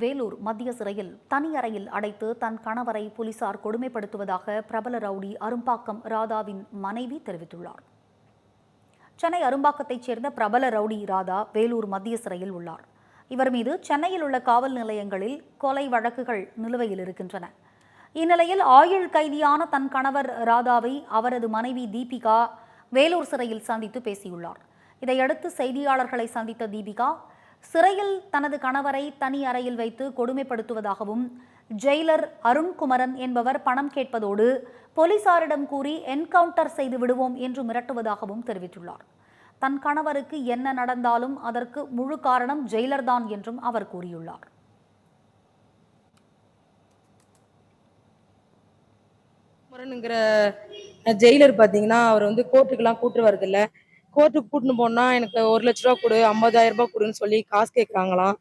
வேலூர் மத்திய சிறையில் தனி அறையில் அடைத்து தன் கணவரை போலீசார் கொடுமைப்படுத்துவதாக பிரபல ரவுடி அரும்பாக்கம் ராதாவின் மனைவி தெரிவித்துள்ளார். சென்னை அரும்பாக்கத்தைச் சேர்ந்த பிரபல ரவுடி ராதா வேலூர் மத்திய சிறையில் உள்ளார். இவர் மீது சென்னையில் உள்ள காவல் நிலையங்களில் கொலை வழக்குகள் நிலுவையில் இருக்கின்றன. இந்நிலையில் ஆயுள் கைதியான தன் கணவர் ராதாவை அவரது மனைவி தீபிகா வேலூர் சிறையில் சந்தித்து பேசியுள்ளார். இதையடுத்து செய்தியாளர்களை சந்தித்த தீபிகா சிறையில் தனது கணவரை தனி அறையில் வைத்து கொடுமைப்படுத்துவதாகவும் ஜெயிலர் அருண்குமரன் என்பவர் பணம் கேட்பதோடு போலீசாரிடம் கூறி என்கவுண்டர் செய்து விடுவோம் என்று மிரட்டுவதாகவும் தெரிவித்துள்ளார். தன் கணவருக்கு என்ன நடந்தாலும் அதற்கு முழு காரணம் ஜெயிலர்தான் என்றும் அவர் கூறியுள்ளார். முரணுங்கிற ஜெயிலர் பார்த்தீங்கன்னா அவர் வந்து கோர்ட்டுக்கெல்லாம் கூட்டு வரதில்லை. கோர்ட்டுக்கு கூட்டின்னு போனால் எனக்கு ஒரு லட்ச ரூபா கொடு ஐம்பதாயிரம் ரூபாய் கொடுன்னு சொல்லி காசு கேட்குறாங்களாம்.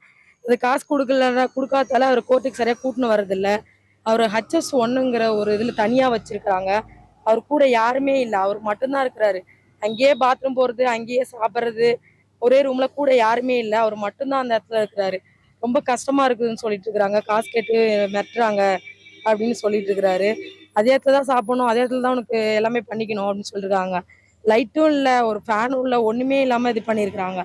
அது காசு கொடுக்கலன்னா கொடுக்காதால அவர் கோர்ட்டுக்கு சரியாக கூட்டின்னு வரதில்ல அவர் ஹச்எஸ் ஒன்றுங்கிற ஒரு இதில் தனியாக வச்சுருக்கிறாங்க. அவர் கூட யாருமே இல்லை. அவர் மட்டும்தான் இருக்கிறாரு. அங்கேயே பாத்ரூம் போகிறது அங்கேயே சாப்பிட்றது ஒரே ரூமில் கூட யாருமே இல்லை. அவர் மட்டும்தான் அந்த இடத்துல இருக்கிறாரு. ரொம்ப கஷ்டமாக இருக்குதுன்னு சொல்லிட்டு இருக்கிறாங்க. காசு கேட்டு மிரட்டுறாங்க அப்படின்னு சொல்லிட்டு இருக்கிறாரு. அதே இடத்துல தான் சாப்பிடணும். அதே இடத்துல தான் உனக்கு எல்லாமே பண்ணிக்கணும் அப்படின்னு சொல்லியிருக்காங்க லைட்டும் இல்லை ஒரு ஃபேனும் இல்லை ஒன்றுமே இல்லாமல் இது பண்ணியிருக்கிறாங்க